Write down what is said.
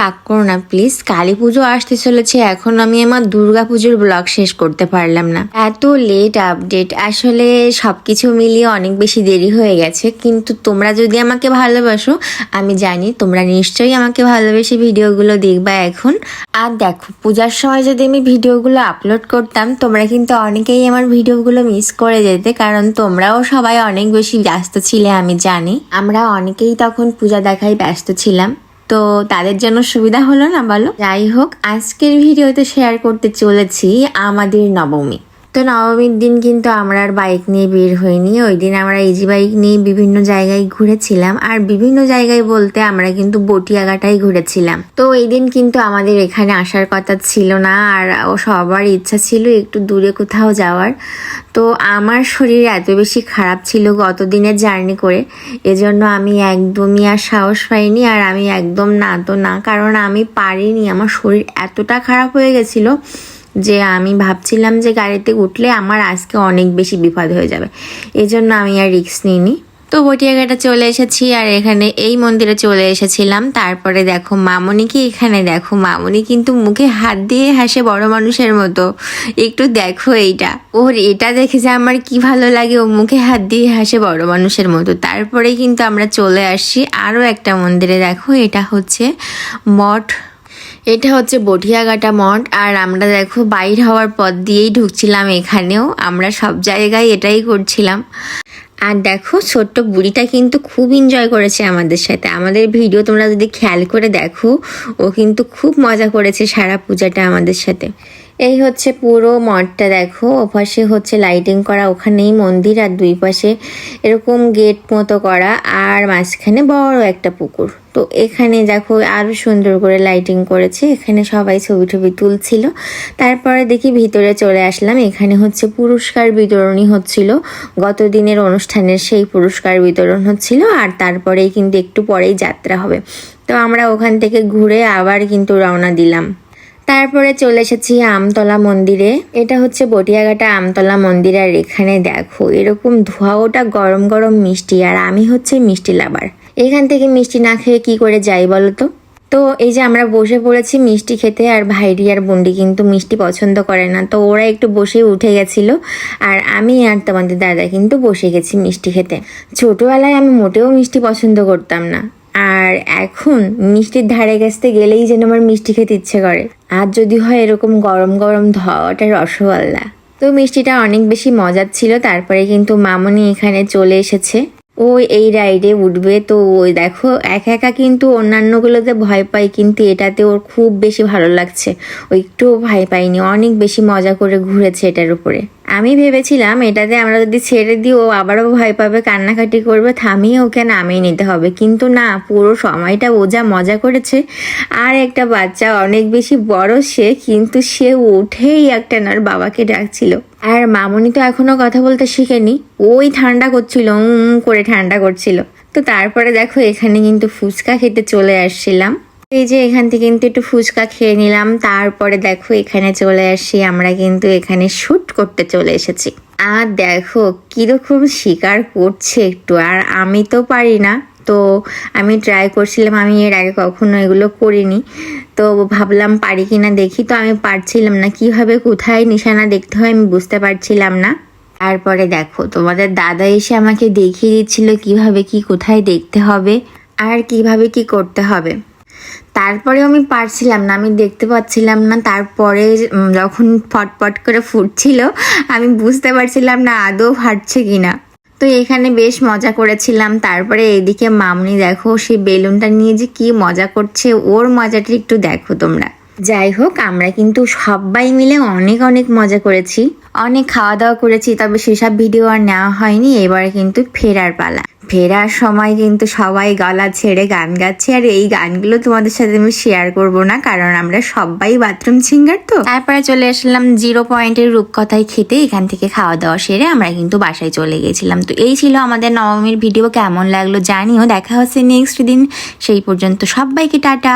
রাগ করো না প্লিজ কালী পুজো আসতে চলেছে, এখন আমি আমার দুর্গা পুজোর ব্লগ শেষ করতে পারলাম না। এত লেট আপডেট আসলে সবকিছু মিলিয়ে অনেক বেশি দেরি হয়ে গেছে, কিন্তু তোমরা যদি আমাকে ভালোবাসো, আমি জানি তোমরা নিশ্চয়ই আমাকে ভালোবেসে ভিডিওগুলো দেখবা এখন। আর দেখো, পূজার সময় যদি আমি ভিডিওগুলো আপলোড করতাম, তোমরা কিন্তু অনেকেই আমার ভিডিওগুলো মিস করে যেতে, কারণ তোমরাও সবাই অনেক বেশি ব্যস্ত ছিলে, আমি জানি। আমরা অনেকেই তখন পূজা দেখায় ব্যস্ত ছিলাম। তো তাদের জন্য সুবিধা হলো না বলো? যাই হোক, আজকের ভিডিওতে শেয়ার করতে চলেছি আমাদের নবমী। তো নবমীর দিন কিন্তু আমরা আর বাইক নিয়ে বের হইনি। ওই দিন আমরা ইজি বাইক নিয়ে বিভিন্ন জায়গায় ঘুরেছিলাম। আর বিভিন্ন জায়গায় বলতে আমরা কিন্তু বটিয়াঘাটাই ঘুরেছিলাম। তো এই দিন কিন্তু আমাদের এখানে আসার কথা ছিল না। আর ও সবার ইচ্ছা ছিল একটু দূরে কোথাও যাওয়ার। তো আমার শরীর এত বেশি খারাপ ছিল গত দিনের জার্নি করে। এজন্য আমি একদমই আর সাহস পাইনি। আর আমি একদম না তো না, কারণ আমি পারিনি। আমার শরীর এতটা খারাপ হয়ে গেছিল যে আমি ভাবছিলাম যে গাড়িতে উঠলে আমার আজকে অনেক বেশি বিপদ হয়ে যাবে। এজন্য আমি আর রিস্ক নিইনি। তো বটিয়াঘাটা চলে এসেছি আর এখানে এই মন্দিরে চলে এসেছিলাম। তারপরে দেখো মামনিকে এখানে? দেখো মামনি কিন্তু মুখে হাত দিয়ে হাসে বড় মানুষের মতো। একটু দেখো এইটা। ওর এটা দেখে যে আমার কি ভালো লাগে, ও মুখে হাত দিয়ে হাসে বড় মানুষের মতো। তারপরে কিন্তু আমরা চলে আসছি আরও একটা মন্দিরে। দেখো এটা হচ্ছে মঠ এটা হচ্ছে বটিয়াঘাটা মঠ, আর আমরা দেখো বাইর হওয়ার পথ দিয়েই ঢুকছিলাম এখানেও। আমরা সব জায়গায় এটাই করছিলাম। আর দেখো, ছোট্ট বুড়িটা কিন্তু খুব এনজয় করেছে আমাদের সাথে। আমাদের ভিডিও তোমরা যদি খেয়াল করে দেখো, ও কিন্তু খুব মজা করেছে সারা পূজাটা আমাদের সাথে। এই হচ্ছে পুরো মঠটা, দেখো। ওপাশে হচ্ছে লাইটিং করা, ওখানেই মন্দির আর দুই পাশে এরকম গেট মতো করা আর মাঝখানে বড় একটা পুকুর। তো এখানে দেখো আরও সুন্দর করে লাইটিং করেছে, এখানে সবাই ছবি টবি তুলছিল। তারপরে দেখি ভিতরে চলে আসলাম, এখানে হচ্ছে পুরস্কার বিতরণী হচ্ছিল। গত দিনের অনুষ্ঠানের সেই পুরস্কার বিতরণ হচ্ছিল আর তারপরেই কিন্তু একটু পরেই যাত্রা হবে। তো আমরা ওখান থেকে ঘুরে আবার কিন্তু রওনা দিলাম। তারপরে চলে এসেছি আমতলা মন্দিরে। এটা হচ্ছে বটিয়াঘাটা আমতলা মন্দির, আর এখানে দেখো এরকম ধোয়া ওটা গরম গরম মিষ্টি, আর আমি হচ্ছে মিষ্টি লাভার। এখান থেকে মিষ্টি না খেয়ে কি করে যাই বলো তো? তো এই যে আমরা বসে পড়েছি মিষ্টি খেতে, আর ভাইরি আর বন্ডি কিন্তু মিষ্টি পছন্দ করে না, তো ওরা একটু বসে উঠে গেছিল, আর আমি আর তোমাদের দাদা কিন্তু বসে গেছি মিষ্টি খেতে। ছোটোবেলায় আমি মোটেও মিষ্টি পছন্দ করতাম না। আর এখন মিষ্টির ধারে কাছতে গেলেই যেন আমার মিষ্টি খেতে ইচ্ছে করে। আর যদি হয় এরকম গরম গরম ধোয়াটা রসগোল্লা। তো মিষ্টিটা অনেক বেশি মজার ছিল, তারপরে কিন্তু মামনি এখানে চলে এসেছে। ও এই রাইডে উঠবে। তো ওই দেখো, একা একা কিন্তু অন্যান্যগুলোতে ভয় পাই, কিন্তু এটাতে ওর খুব বেশি ভালো লাগছে। ও একটুও ভয় পাইনি, অনেক বেশি মজা করে ঘুরেছে এটার উপরে। আমি ভেবেছিলাম এটাতে আমরা যদি ছেড়ে দিই, ও আবারও ভয় পাবে, কান্নাকাটি করবে, থামিয়ে ওকে নামিয়ে নিতে হবে। কিন্তু না, পুরো সময়টা ও যা মজা করেছে, আর একটা বাচ্চা অনেক বেশি বড় সে, কিন্তু সে উঠেই একটা নার বাবাকে ডাকছিল। আর মামনি তো এখনও কথা বলতে শিখেনি। ওই ঠান্ডা করছিল করে ঠান্ডা করছিল। তো তারপরে দেখো, এখানে কিন্তু ফুচকা খেতে চলে আসছিলাম। এই যে এখান থেকে কিন্তু একটু ফুচকা খেয়ে নিলাম। তারপরে দেখো, এখানে চলে আসি। আমরা কিন্তু এখানে শুট করতে চলে এসেছি। আর দেখো, কীরকম শিকার করছে একটু। আর আমি তো পারি না। তো আমি ট্রাই করছিলাম, আমি এর আগে কখনো এগুলো করিনি। তো ভাবলাম পারি কি না দেখি, তো আমি পারছিলাম না। কীভাবে কোথায় নিশানা দেখতে হয় আমি বুঝতে পারছিলাম না। তারপরে দেখো, তোমাদের দাদা এসে আমাকে দেখিয়ে দিচ্ছিল কীভাবে কি কোথায় দেখতে হবে আর কীভাবে কি করতে হবে। তারপরে আমি পারছিলাম না, আমি দেখতে পাচ্ছিলাম না। তারপরে যখন ফটফট করে ফুটছিল, আমি বুঝতে পারছিলাম না আদৌ ফাটছে কিনা। তো এখানে বেশ মজা করেছিলাম। তারপরে এদিকে মামনি দেখো সেই বেলুনটা নিয়ে যে কি মজা করছে। ওর মজাটা একটু দেখো তোমরা। যাই হোক, আমরা কিন্তু সবাই মিলে অনেক অনেক মজা করেছি। অনেক খাওয়া দাওয়া করেছি, তবে সেসব ভিডিও আর নেওয়া হয়নি। এবারে কিন্তু ফেরার পালা। ফেরার সময় কিন্তু সবাই গলা ছেড়ে গান গাচ্ছে, আর এই গানগুলো তোমাদের সাথে আমি শেয়ার করব না, কারণ আমরা সবাই বাথরুম সিঙ্গার তো। তারপরে চলে আসলাম জিরো পয়েন্টের রূপকথায় খেতে। এখান থেকে খাওয়া দাওয়া সেরে আমরা কিন্তু বাসায় চলে গেছিলাম। তো এই ছিল আমাদের নবমীর ভিডিও, কেমন লাগল জানিও। দেখা হচ্ছে নেক্সট দিন। সেই পর্যন্ত সবাইকে টাটা।